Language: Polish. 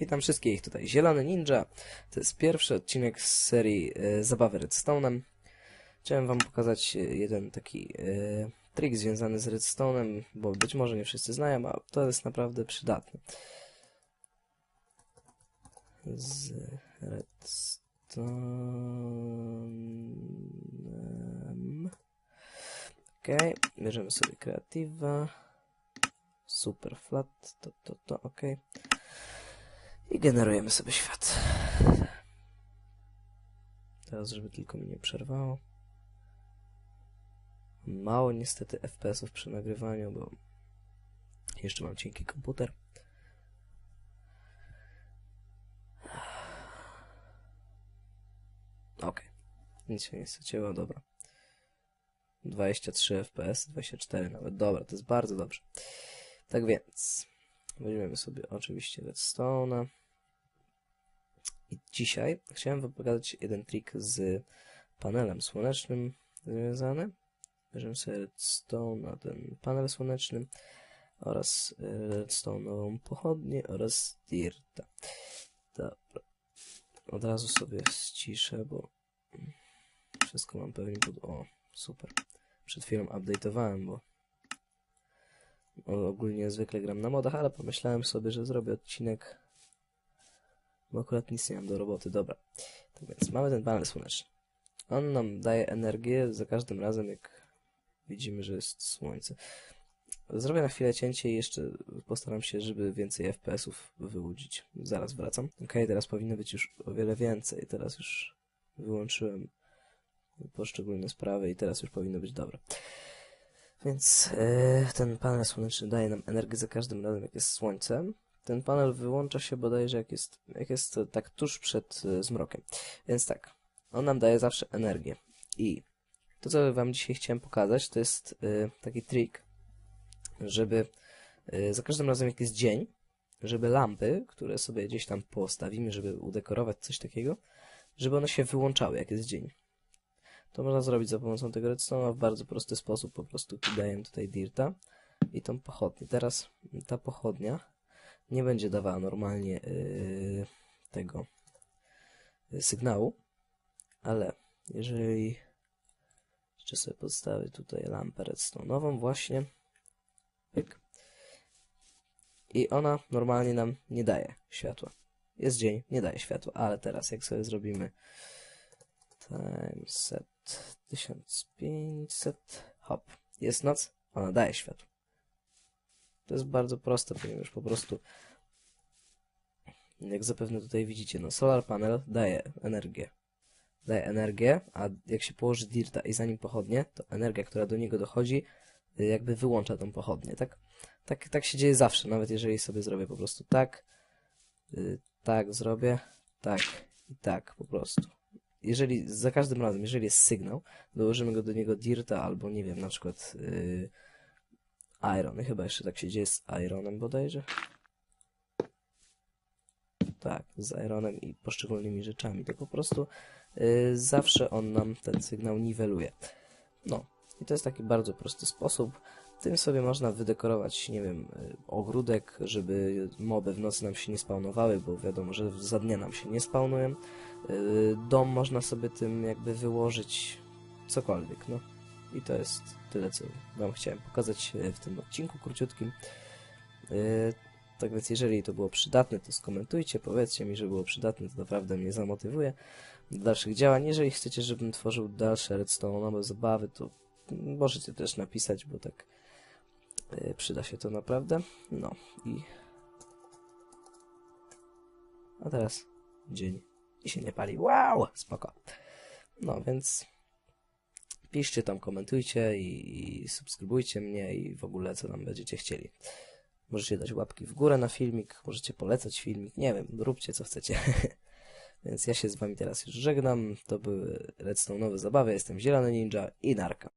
Witam wszystkich, tutaj Zielony Ninja. To jest pierwszy odcinek z serii e, Zabawy Redstone'em. Chciałem wam pokazać e, jeden taki e, trik związany z Redstone'em, bo być może nie wszyscy znają, a to jest naprawdę przydatne. Z Redstone'em. Ok, bierzemy sobie kreatywa. Super flat, to, to, to, ok. I generujemy sobie świat. Teraz, żeby tylko mi nie przerwało. Mało niestety FPS-ów przy nagrywaniu, bo jeszcze mam cienki komputer. Ok. Nic się nie straciło, dobra. 23 FPS, 24 nawet. Dobra, to jest bardzo dobrze. Tak więc, weźmiemy sobie oczywiście Redstone'a. Dzisiaj chciałem wam pokazać jeden trik z panelem słonecznym związany. Bierzemy sobie redstone na ten panel słoneczny oraz redstone'ową pochodnię oraz dirta. Dobra. Od razu sobie ściszę, bo wszystko mam pewnie pod... O, super. Przed chwilą update'owałem, bo ogólnie zwykle gram na modach, ale pomyślałem sobie, że zrobię odcinek bo akurat nic nie mam do roboty, dobra. Tak więc mamy ten panel słoneczny. On nam daje energię za każdym razem, jak widzimy, że jest słońce. Zrobię na chwilę cięcie i jeszcze postaram się, żeby więcej FPS-ów wyłudzić. Zaraz wracam. Ok, teraz powinno być już o wiele więcej. Teraz już wyłączyłem poszczególne sprawy i teraz już powinno być dobre. Więc yy, ten panel słoneczny daje nam energię za każdym razem, jak jest słońce. Ten panel wyłącza się bodajże jak jest, jak jest tak tuż przed y, zmrokiem. Więc tak, on nam daje zawsze energię. I to, co wam dzisiaj chciałem pokazać, to jest y, taki trik, żeby y, za każdym razem jak jest dzień, żeby lampy, które sobie gdzieś tam postawimy, żeby udekorować coś takiego, żeby one się wyłączały, jak jest dzień. To można zrobić za pomocą tego redstone'a w bardzo prosty sposób. Po prostu daję tutaj dirta i tą pochodnię. Teraz ta pochodnia nie będzie dawała normalnie yy, tego yy, sygnału, ale jeżeli jeszcze sobie podstawię tutaj lampę redstone'ową właśnie pyk, i ona normalnie nam nie daje światła. Jest dzień, nie daje światła, ale teraz jak sobie zrobimy time set 1500, hop, jest noc, ona daje światło. To jest bardzo proste, ponieważ po prostu jak zapewne tutaj widzicie, no solar panel daje energię. Daje energię, a jak się położy dirta i za nim pochodnie, to energia, która do niego dochodzi, jakby wyłącza tą pochodnię, tak? Tak, tak się dzieje zawsze, nawet jeżeli sobie zrobię po prostu tak, yy, tak zrobię, tak i tak po prostu. Jeżeli za każdym razem, jeżeli jest sygnał, dołożymy go do niego dirta albo nie wiem, na przykład yy, iron. Chyba jeszcze tak się dzieje z ironem bodajże. Tak, z ironem i poszczególnymi rzeczami. To po prostu yy, zawsze on nam ten sygnał niweluje. No, i to jest taki bardzo prosty sposób. Tym sobie można wydekorować, nie wiem, y, ogródek, żeby moby w nocy nam się nie spawnowały, bo wiadomo, że za dnia nam się nie spawnują. Yy, dom można sobie tym jakby wyłożyć, cokolwiek, no. I to jest tyle, co Wam chciałem pokazać e, w tym odcinku króciutkim. Yy, tak więc jeżeli to było przydatne, to skomentujcie, powiedzcie mi, że było przydatne, to naprawdę mnie zamotywuje do dalszych działań. Jeżeli chcecie, żebym tworzył dalsze redstone'owe zabawy, to możecie też napisać, bo tak yy, przyda się to naprawdę. No i... A teraz dzień i się nie pali. Wow! Spoko. No więc piszcie tam, komentujcie i, i subskrybujcie mnie i w ogóle co tam będziecie chcieli. Możecie dać łapki w górę na filmik, możecie polecać filmik, nie wiem, róbcie co chcecie. Więc ja się z wami teraz już żegnam. To były Redstone'owe zabawy, jestem Zielony Ninja i Narka.